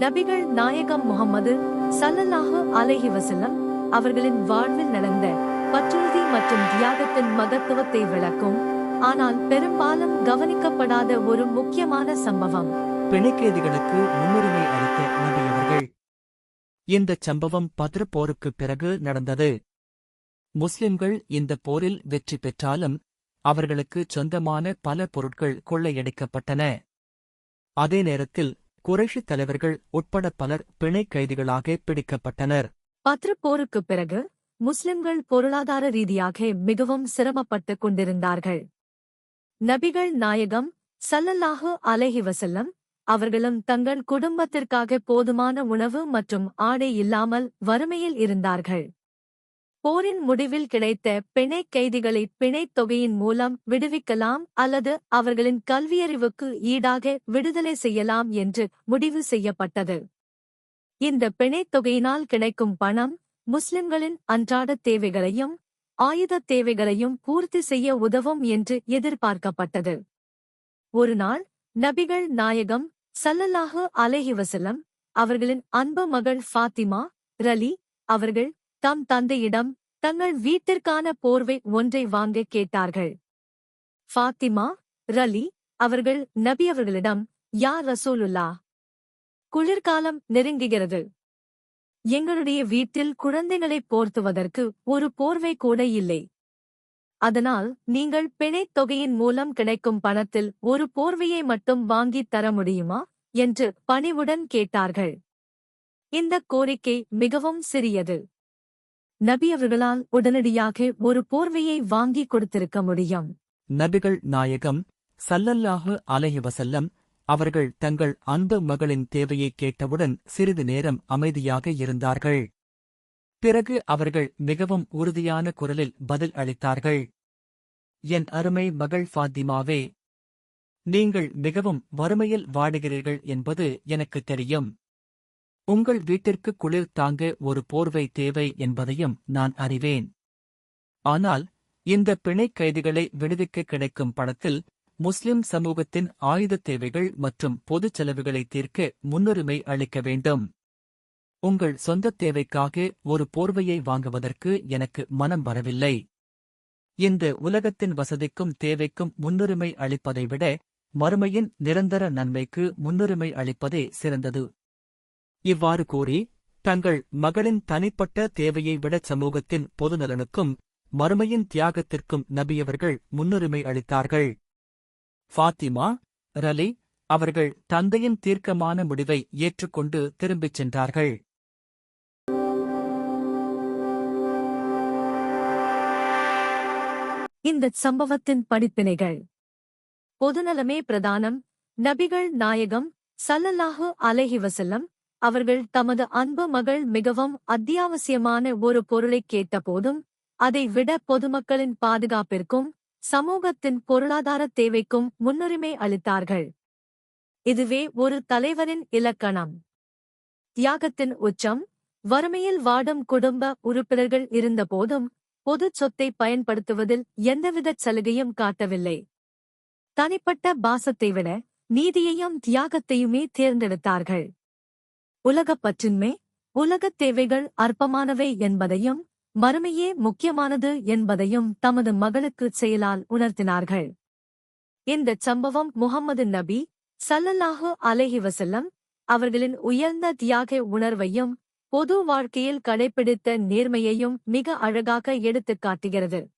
நபிகள் நாயகம் முகமது சல்லல்லாஹு அலஹி வசல்லம் அவர்களின் வாழ்வில் நடந்த பற்றுறுதி மற்றும் தியாகத்தின் மகத்துவத்தை விளக்கும். ஆனால் பெரும்பாலும் கவனிக்கப்படாத ஒரு முக்கியமான சம்பவம். பிணைக்கைதிகளுக்கு முன்னுரிமை அளித்த நபியவர்கள் இந்த சம்பவம் பத்ர போருக்கு பிறகு நடந்தது. முஸ்லிம்கள் இந்த போரில் வெற்றி பெற்றாலும் அவர்களுக்கு சொந்தமான பல பொருட்கள் கொள்ளையடிக்கப்பட்டன. அதே நேரத்தில் குறைஷி தலைவர்கள் உட்பட பலர் பிணைக் கைதிகளாக பிடிக்கப்பட்டனர். பத்ரப்போருக்குப் பிறகு முஸ்லிம்கள் பொருளாதார ரீதியாக மிகவும் சிரமப்பட்டுக் கொண்டிருந்தார்கள். நபிகள் நாயகம் சல்லல்லாஹு அலைஹி வசல்லம் அவர்களும் தங்கள் குடும்பத்திற்காக போதுமான உணவு மற்றும் ஆடை இல்லாமல் வறுமையில் இருந்தார்கள். போரின் முடிவில் கிடைத்த பிணைக் கைதிகளை பிணைத் தொகையின் மூலம் விடுவிக்கலாம் அல்லது அவர்களின் கல்வியறிவுக்கு ஈடாக விடுதலை செய்யலாம் என்று முடிவு செய்யப்பட்டது. இந்த பிணைத் தொகையினால் கிடைக்கும் பணம் முஸ்லிம்களின் அன்றாட தேவைகளையும் ஆயுதத் தேவைகளையும் பூர்த்தி செய்ய உதவும் என்று எதிர்பார்க்கப்பட்டது. ஒருநாள் நபிகள் நாயகம் சல்லல்லாஹு அலைஹி அவர்களின் அன்பு மகள் ஃபாத்திமா ரலி அவர்கள் தம் தந்தையிடம் தங்கள் வீட்டிற்கான போர்வை ஒன்றை வாங்க கேட்டார்கள். ஃபாத்திமா ரலி அவர்கள் நபி அவர்களிடம் யார் ரசூலுல்லா குளிர்காலம் நெருங்குகிறது. எங்களுடைய வீட்டில் குழந்தைகளை போர்த்துவதற்கு ஒரு போர்வை கூட இல்லை. அதனால் நீங்கள் பிணைத் தொகையின் மூலம் கிடைக்கும் பணத்தில் ஒரு போர்வையை மட்டும் வாங்கித் தர முடியுமா? என்று பணிவுடன் கேட்டார்கள். இந்த கோரிக்கை மிகவும் சிறியது. நபி அவர்களால் உடனடியாக ஒரு போர்வையை வாங்கிக் கொடுத்திருக்க முடியும். நபிகள் நாயகம் சல்லல்லாஹு அலையவசல்லம் அவர்கள் தங்கள் அன்பு மகளின் தேவையைக் கேட்டவுடன் சிறிது நேரம் அமைதியாக இருந்தார்கள். பிறகு அவர்கள் மிகவும் உறுதியான குரலில் பதில் அளித்தார்கள். என் அருமை மகள் ஃபாத்திமாவே நீங்கள் மிகவும் வறுமையில் வாடுகிறீர்கள் என்பது எனக்குத் தெரியும். உங்கள் வீட்டிற்கு குளிர் தாங்க ஒரு போர்வை தேவை என்பதையும் நான் அறிவேன். ஆனால் இந்த பிணைக் கைதிகளை விடுவிக்க கிடைக்கும் படத்தில் முஸ்லிம் சமூகத்தின் ஆயுதத் தேவைகள் மற்றும் பொதுச் செலவுகளை தீர்க்க முன்னுரிமை அளிக்க வேண்டும். உங்கள் சொந்தத் தேவைக்காக ஒரு போர்வையை வாங்குவதற்கு எனக்கு மனம் வரவில்லை. இந்த உலகத்தின் வசதிக்கும் தேவைக்கும் முன்னுரிமை அளிப்பதை விட மறுமையின் நிரந்தர நன்மைக்கு முன்னுரிமை அளிப்பதே சிறந்தது. இவ்வாறு கூறி தங்கள் மகளின் தனிப்பட்ட தேவையை விட சமூகத்தின் பொதுநலனுக்கும் மறுமையின் தியாகத்திற்கும் நபியவர்கள் முன்னுரிமை அளித்தார்கள். ஃபாத்திமா ரலி அவர்கள் தந்தையின் தீர்க்கமான முடிவை ஏற்றுக்கொண்டு திரும்பிச் சென்றார்கள். இந்தச் சம்பவத்தின் படிப்பினைகள். பொதுநலமே பிரதானம். நபிகள் நாயகம் சல்லல்லாஹு அலைஹி வஸல்லம் அவர்கள் தமது அன்பு மகள் மிகவும் அத்தியாவசியமான ஒரு பொருளைக் கேட்டபோதும் அதை விட பொதுமக்களின் பாதுகாப்பிற்கும் சமூகத்தின் பொருளாதார தேவைக்கும் முன்னுரிமை அளித்தார்கள். இதுவே ஒரு தலைவரின் இலக்கணம். தியாகத்தின் உச்சம் வறுமையில் வாடும் குடும்ப உறுப்பினர்கள் இருந்தபோதும் பொதுச் சொத்தை பயன்படுத்துவதில் எந்தவித சலுகையும் காட்டவில்லை. தனிப்பட்ட பாசத்தை விட நீதியையும் தியாகத்தையுமே தேர்ந்தெடுத்தார்கள். உலகப் பற்றின்மை உலகத் தேவைகள் அற்பமானவை என்பதையும் மறுமையே முக்கியமானது என்பதையும் தமது மகளுக்கு செயலால் உணர்த்தினார்கள். இந்தச் சம்பவம் முகம்மது நபி சல்லல்லாஹு அலைஹி அவர்களின் உயர்ந்த தியாக உணர்வையும் பொது வாழ்க்கையில் கடைபிடித்த நேர்மையையும் மிக அழகாக எடுத்துக் காட்டுகிறது.